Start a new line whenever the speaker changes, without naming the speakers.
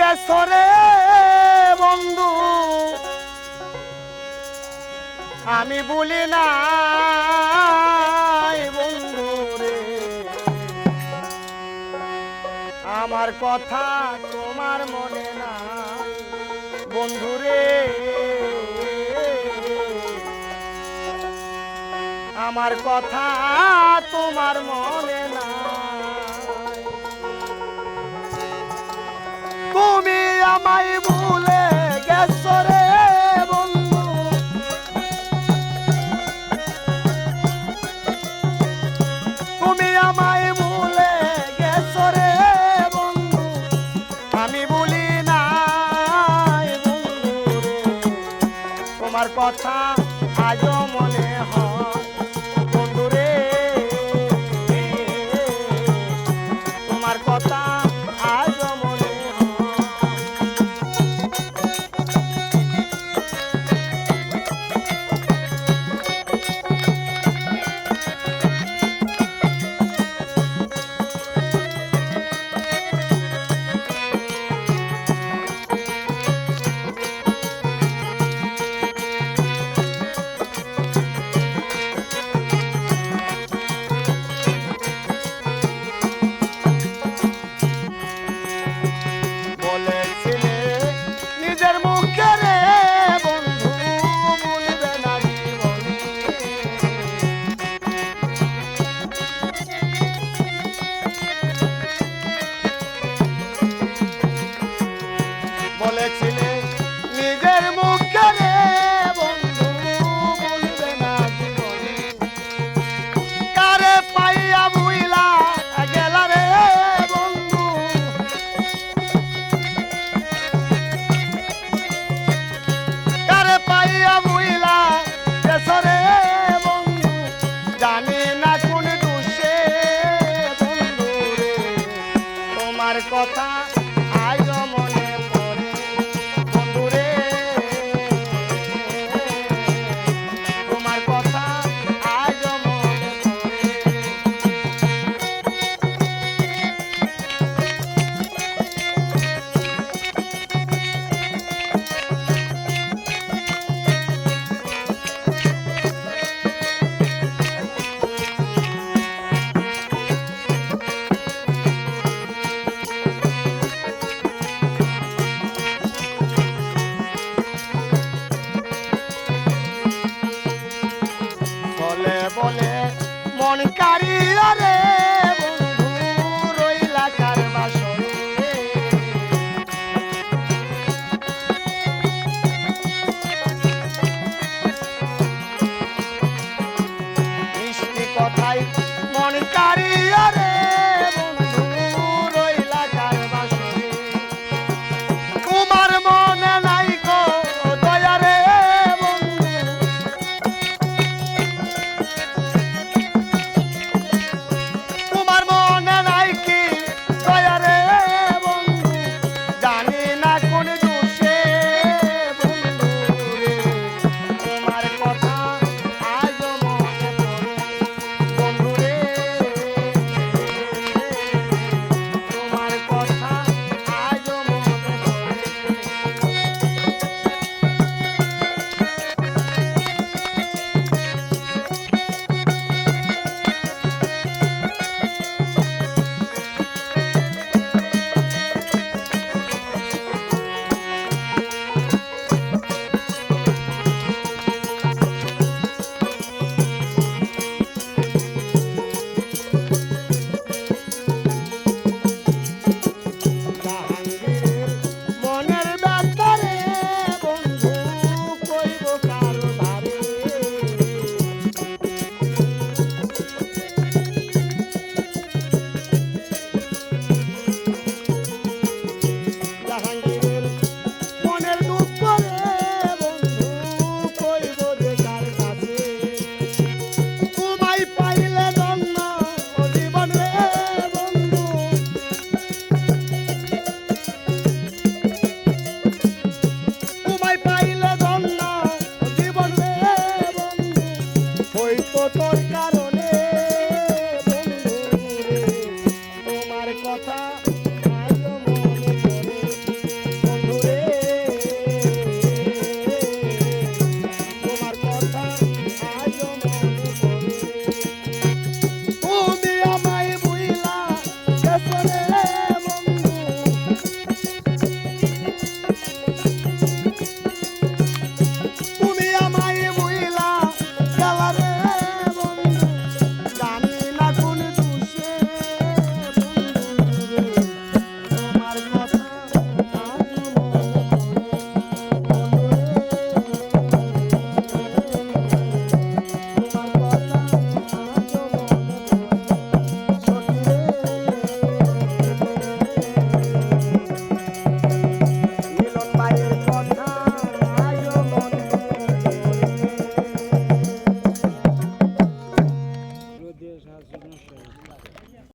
গেছো রে বন্ধু। আমি বলি না বন্ধু রে। আমার কথা তোমার মনে না বন্ধু রে। আমার কথা তোমার মনে নাই। তুমি আমায় ভুলে গেছো রে বন্ধু। তুমি আমায় ভুলে গেছো রে বন্ধু। আমি নাই বন্ধু তোমার কথা